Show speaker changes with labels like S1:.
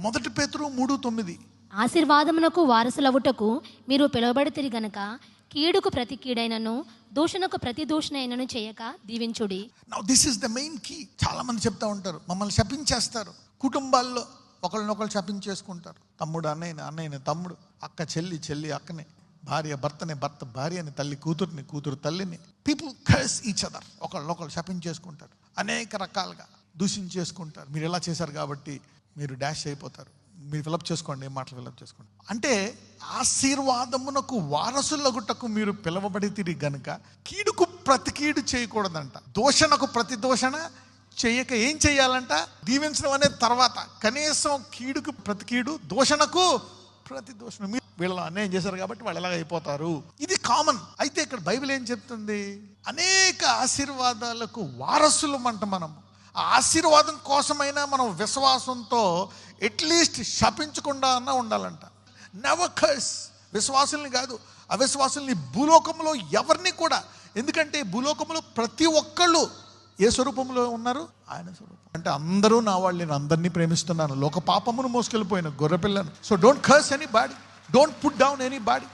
S1: మొదటి పేతురు మూడు తొమ్మిది.
S2: ఆశీర్వాదమునకు వారసులవుటకు మీరు పిలువబడితిరి గనక కీడుకు ప్రతి కీడైనను దూషణకు ప్రతి దూషణైనను చేయక దీవించుడి.
S1: Now this is the main key చాలా మంది చెప్తా ఉంటారు మమ్మల్ని శపించేస్తారు. కుటుంబాల్లో ఒకరినొకరు శపించేసుకుంటారు. తమ్ముడు అన్నయ్యని అన్నయ్యని తమ్ముడు అక్క చెల్లి చెల్లి అక్కని భార్య భర్తని భర్త భార్యని తల్లి కూతుర్ని కూతురు తల్లిని. పీపుల్ కర్స్ ఈచ్ అదర్ ఒకళ్ళొకళ్ళు శపించేసుకుంటారు. అనేక రకాలుగా దూషించేసుకుంటారు. మీరు ఎలా చేశారు కాబట్టి మీరు డాష్ అయిపోతారు. మీరు ఫిలప్ చేసుకోండి ఏ మాటలు ఫిలప్ చేసుకోండి. అంటే ఆశీర్వాదమునకు వారసులగుటకు మీరు పిలవబడి తిరిగి గనుక కీడుకు ప్రతికీడు చేయకూడదంట. దోషణకు ప్రతి దోషణ చేయక ఏం చేయాలంట? దీవించడం అనేది తర్వాత. కనీసం కీడుకు ప్రతికీడు దోషణకు ప్రతి దోషణ మీరు వీళ్ళు అన్యాయం చేశారు కాబట్టి వాళ్ళు ఎలాగ అయిపోతారు? ఇది కామన్. అయితే ఇక్కడ బైబిల్ ఏం చెప్తుంది? అనేక ఆశీర్వాదాలకు వారసులమంట మనం ఆ ఆశీర్వాదం కోసమైనా మనం విశ్వాసంతో అట్లీస్ట్ శపించకుండా అన్నా ఉండాలంట. నెవర్ కర్స్ విశ్వాసుల్ని కాదు అవిశ్వాసుల్ని భూలోకంలో ఎవరిని కూడా. ఎందుకంటే భూలోకంలో ప్రతి ఒక్కళ్ళు ఏ స్వరూపంలో ఉన్నారు? ఆయన స్వరూపం. అంటే అందరూ నా వాళ్ళు నేను అందరినీ ప్రేమిస్తున్నాను. లోక పాపమును మోసుకెళ్ళిపోయిన గొర్రెపిల్లను. So don't curse anybody don't put down anybody